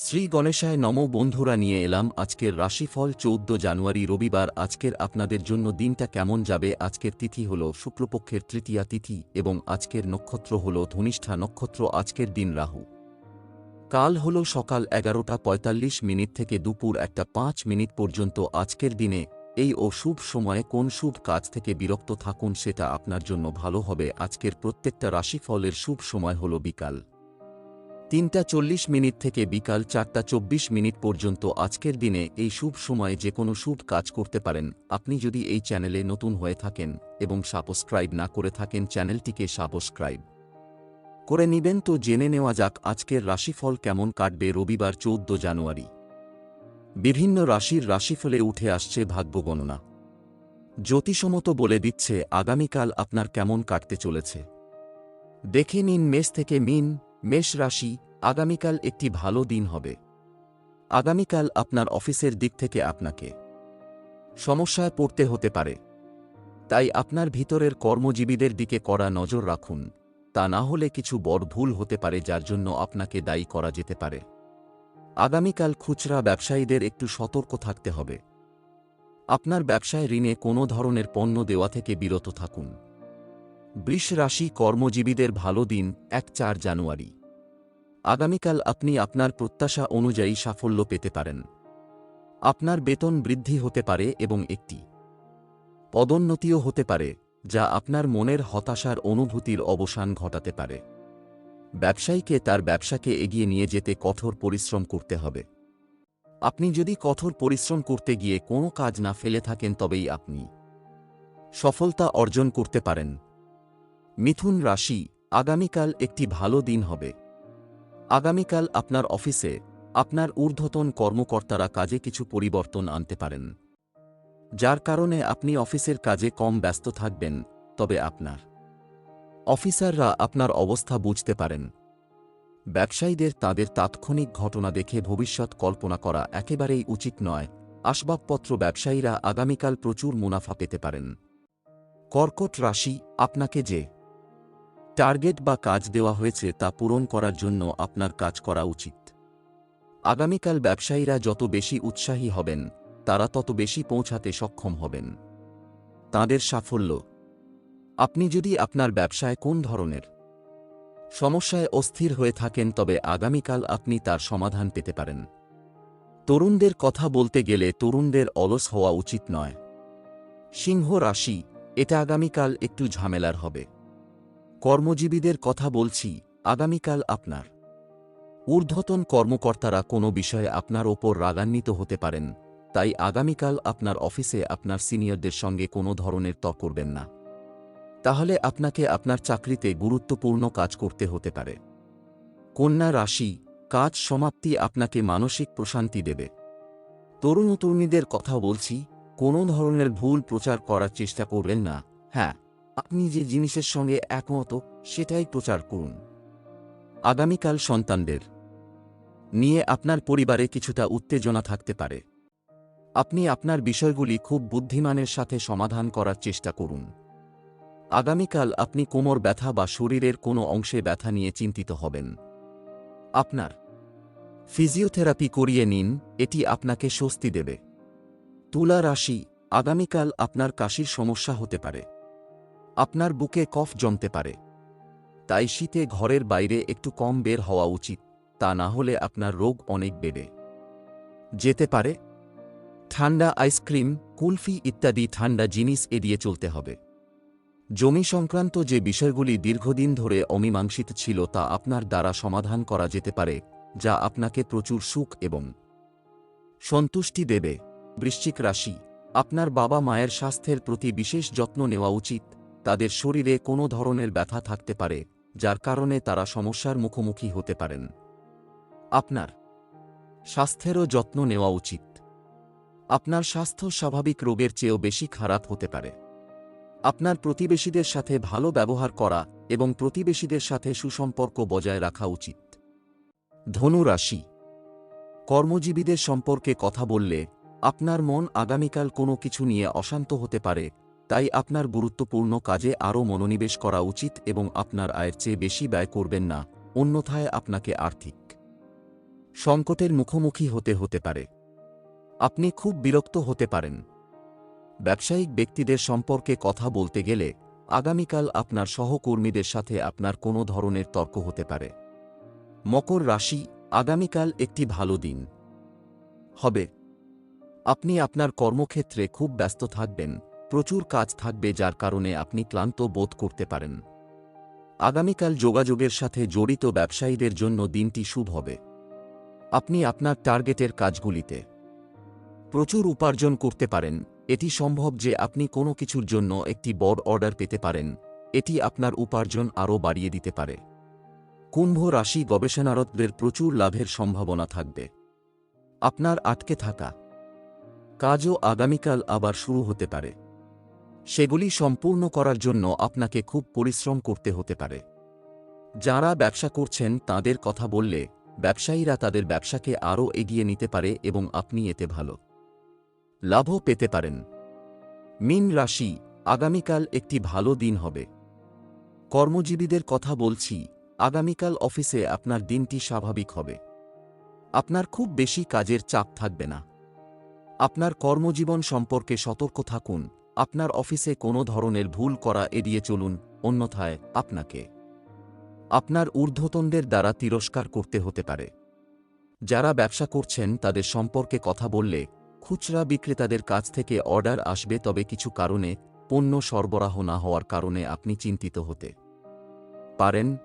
শ্রী গণেশায় নম বন্ধুরা নিয়ে এলাম আজকের রাশিফল চৌদ্দ জানুয়ারি রবিবার। আজকের আপনাদের জন্য দিনটা কেমন যাবে? আজকের তিথি হল শুক্লপক্ষের তৃতীয়া তিথি এবং আজকের নক্ষত্র হল ধনিষ্ঠা নক্ষত্র আজকের দিন রাহু। কাল হল সকাল এগারোটা পঁয়তাল্লিশ মিনিট থেকে দুপুর একটা পাঁচ মিনিট পর্যন্ত আজকের দিনে। এই ও শুভ সময়ে কোন শুভ কাজ থেকে বিরক্ত থাকুন সেটা আপনার জন্য ভালো হবে। আজকের প্রত্যেকটা রাশিফলের শুভ সময় হল বিকাল। তিনটা চল্লিশ মিনিট থেকে বিকাল চারটা চব্বিশ মিনিট পর্যন্ত আজকের দিনে এই শুভ সময়ে যে কোনো শুভ কাজ করতে পারেন। আপনি যদি এই চ্যানেলে নতুন হয়ে থাকেন এবং সাবস্ক্রাইব না করে থাকেন চ্যানেলটিকে সাবস্ক্রাইব করে নিবেন। তো জেনে নেওয়া যাক আজকের রাশিফল কেমন কাটবে রবিবার চৌদ্দ জানুয়ারি। বিভিন্ন রাশির রাশিফলে উঠে আসছে ভাগ্য গণনা। জ্যোতিষমত বলে দিচ্ছে আগামীকাল আপনার কেমন কাটতে চলেছে। দেখে নিন মেষ থেকে মিন, মেষ রাশি আগামীকাল একটি ভালো দিন হবে। আগামীকাল আপনার অফিসের দিক থেকে আপনাকে সমস্যায় পড়তে হতে পারে। তাই আপনার ভিতরের কর্মজীবীদের দিকে কড়া নজর রাখুন। তা না হলে কিছু বড় ভুল হতে পারে যার জন্য আপনাকে দায়ী করা যেতে পারে। আগামীকাল খুচরা ব্যবসায়ীদের একটু সতর্ক থাকতে হবে। আপনার ব্যবসায় ঋণে কোনো ধরনের পণ্য দেওয়া থেকে বিরত থাকুন। বৃষ রাশি কর্মজীবীদের ভালো দিন, এক চার জানুয়ারি। আগামীকাল আপনি আপনার প্রত্যাশা অনুযায়ী সাফল্য পেতে পারেন। আপনার বেতন বৃদ্ধি হতে পারে এবং একটি পদোন্নতিও হতে পারে, যা আপনার মনের হতাশার অনুভূতির অবসান ঘটাতে পারে। ব্যবসায়ীকে তার ব্যবসাকে এগিয়ে নিয়ে যেতে কঠোর পরিশ্রম করতে হবে। আপনি যদি কঠোর পরিশ্রম করতে গিয়ে কোনো কাজ না ফেলে থাকেন তবেই আপনি সফলতা অর্জন করতে পারেন। মিথুন রাশি, আগামীকাল একটি ভালো দিন হবে। আগামীকাল আপনার অফিসে আপনার ঊর্ধ্বতন কর্মকর্তারা কাজে কিছু পরিবর্তন আনতে পারেন। যার কারণে আপনি অফিসের কাজে কম ব্যস্ত থাকবেন, তবে আপনার অফিসাররা আপনার অবস্থা বুঝতে পারেন। ব্যবসায়ীদের তাদের তাৎক্ষণিক ঘটনা দেখে ভবিষ্যৎ কল্পনা করা একেবারেই উচিত নয়। আসবাবপত্র ব্যবসায়ীরা আগামীকাল প্রচুর মুনাফা পেতে পারেন। কর্কট রাশি আপনাকে যে টার্গেট বা কাজ দেওয়া হয়েছে তা পূরণ করার জন্য আপনার কাজ করা উচিত। আগামীকাল ব্যবসায়ীরা যত বেশি উৎসাহী হবেন, তারা তত বেশি পৌঁছাতে সক্ষম হবেন। তাদের সাফল্য। আপনি যদি আপনার ব্যবসায় কোন ধরনের সমস্যায় অস্থির হয়ে থাকেন, তবে আগামীকাল আপনি তার সমাধান পেতে পারেন। তরুণদের কথা বলতে গেলে তরুণদের অলস হওয়া উচিত নয়। সিংহ রাশি, এটা আগামীকাল একটু ঝামেলার হবে। কর্মজীবীদের কথা বলছি, আগামীকাল আপনার ঊর্ধ্বতন কর্মকর্তারা কোনো বিষয়ে আপনার ওপর রাগান্বিত হতে পারেন, তাই আগামীকাল আপনার অফিসে আপনার সিনিয়রদের সঙ্গে কোনো ধরনের তর্ক করবেন না। তাহলে আপনাকে আপনার চাকরিতে গুরুত্বপূর্ণ কাজ করতে হতে পারে। কন্যা রাশি, কাজ সমাপ্তি আপনাকে মানসিক প্রশান্তি দেবে। তরুণ তরুণীদের কথা বলছি, কোনো ধরনের ভুল প্রচার করার চেষ্টা করবেন না হ্যাঁ। আপনি যে জিনিসের সঙ্গে একমত, সেটাই প্রচার করুন। আগামীকাল সন্তানদের নিয়ে আপনার পরিবারে কিছুটা উত্তেজনা থাকতে পারে। আপনি আপনার বিষয়গুলি খুব বুদ্ধিমানের সাথে সমাধান করার চেষ্টা করুন। আগামীকাল আপনি কোমর ব্যথা বা শরীরের কোনো অংশে ব্যথা নিয়ে চিন্তিত হবেন। আপনার ফিজিওথেরাপি করিয়ে নিন, এটি আপনাকে স্বস্তি দেবে। তুলা রাশি, আগামীকাল আপনার কাশির সমস্যা হতে পারে। আপনার বুকে কফ জমতে পারে। তাই শীতে ঘরের বাইরে একটু কম বের হওয়া উচিত, তা না হলে আপনার রোগ অনেক বেড়ে যেতে পারে। ঠান্ডা আইসক্রিম, কুলফি ইত্যাদি ঠান্ডা জিনিস এড়িয়ে চলতে হবে। জমি সংক্রান্ত যে বিষয়গুলি দীর্ঘদিন ধরে অমীমাংসিত ছিল তা আপনার দ্বারা সমাধান করা যেতে পারে, যা আপনাকে প্রচুর সুখ এবং সন্তুষ্টি দেবে। বৃশ্চিক রাশি, আপনার বাবা মায়ের স্বাস্থ্যের প্রতি বিশেষ যত্ন নেওয়া উচিত। তাদের শরীরে কোনো ধরনের ব্যথা থাকতে পারে, যার কারণে তারা সমস্যার মুখোমুখি হতে পারেন। আপনার স্বাস্থ্যেরও যত্ন নেওয়া উচিত। আপনার স্বাস্থ্য স্বাভাবিক রোগের চেয়েও বেশি খারাপ হতে পারে। আপনার প্রতিবেশীদের সাথে ভালো ব্যবহার করা এবং প্রতিবেশীদের সাথে সুসম্পর্ক বজায় রাখা উচিত। ধনু রাশি কর্মজীবীদের সম্পর্কে কথা বললে আপনার মন আগামীকাল কোনো কিছু নিয়ে অশান্ত হতে পারে তাই আপনার গুরুত্বপূর্ণ কাজে আরও মনোনিবেশ করা উচিত এবং আপনার আয়ের চেয়ে বেশি ব্যয় করবেন না, অন্যথায় আপনাকে আর্থিক সংকটের মুখোমুখি হতে হতে পারে। আপনি খুব বিরক্ত হতে পারেন। ব্যবসায়িক ব্যক্তিদের সম্পর্কে কথা বলতে গেলে, আগামীকাল আপনার সহকর্মীদের সাথে আপনার কোনো ধরনের তর্ক হতে পারে। মকর রাশি, আগামীকাল একটি ভালো দিন। হবে। আপনি আপনার কর্মক্ষেত্রে খুব ব্যস্ত থাকবেন। প্রচুর কাজ থাকবে যার কারণে আপনি ক্লান্ত বোধ করতে পারেন। আগামীকাল যোগাযোগের সাথে জড়িত ব্যবসায়ীদের জন্য দিনটি শুভ হবে। আপনি আপনার টার্গেটের কাজগুলিতে প্রচুর উপার্জন করতে পারেন। এটি সম্ভব যে আপনি কোনো কিছুর জন্য একটি বড় অর্ডার পেতে পারেন। এটি আপনার উপার্জন আরও বাড়িয়ে দিতে পারে। কুম্ভ রাশি গবেষণারতদের প্রচুর লাভের সম্ভাবনা থাকবে। আপনার আটকে থাকা কাজও আগামীকাল আবার শুরু হতে পারে। সেগুলি সম্পূর্ণ করার জন্য আপনাকে খুব পরিশ্রম করতে হতে পারে। যারা ব্যবসা করছেন, তাদের কথা বললে ব্যবসায়ীরা তাদের ব্যবসাকে আরও এগিয়ে নিতে পারে এবং আপনি এতে ভালো লাভও পেতে পারেন। মিন রাশি, আগামীকাল একটি ভালো দিন হবে। কর্মজীবীদের কথা বলছি, আগামীকাল অফিসে আপনার দিনটি স্বাভাবিক হবে। আপনার খুব বেশি কাজের চাপ থাকবে না। আপনার কর্মজীবন সম্পর্কে সতর্ক থাকুন আপনার অফিসে কোনো ধরনের ভুল করা এড়িয়ে চলুন, অন্যথায় আপনাকে আপনার ঊর্ধ্বতনদের দ্বারা তিরস্কার করতে হতে পারে। যারা ব্যবসা করছেন, তাদের সম্পর্কে কথা বললে খুচরা বিক্রেতাদের কাছ থেকে অর্ডার আসবে, তবে কিছু কারণে পণ্য সরবরাহ না হওয়ার কারণে আপনি চিন্তিত হতে পারেন।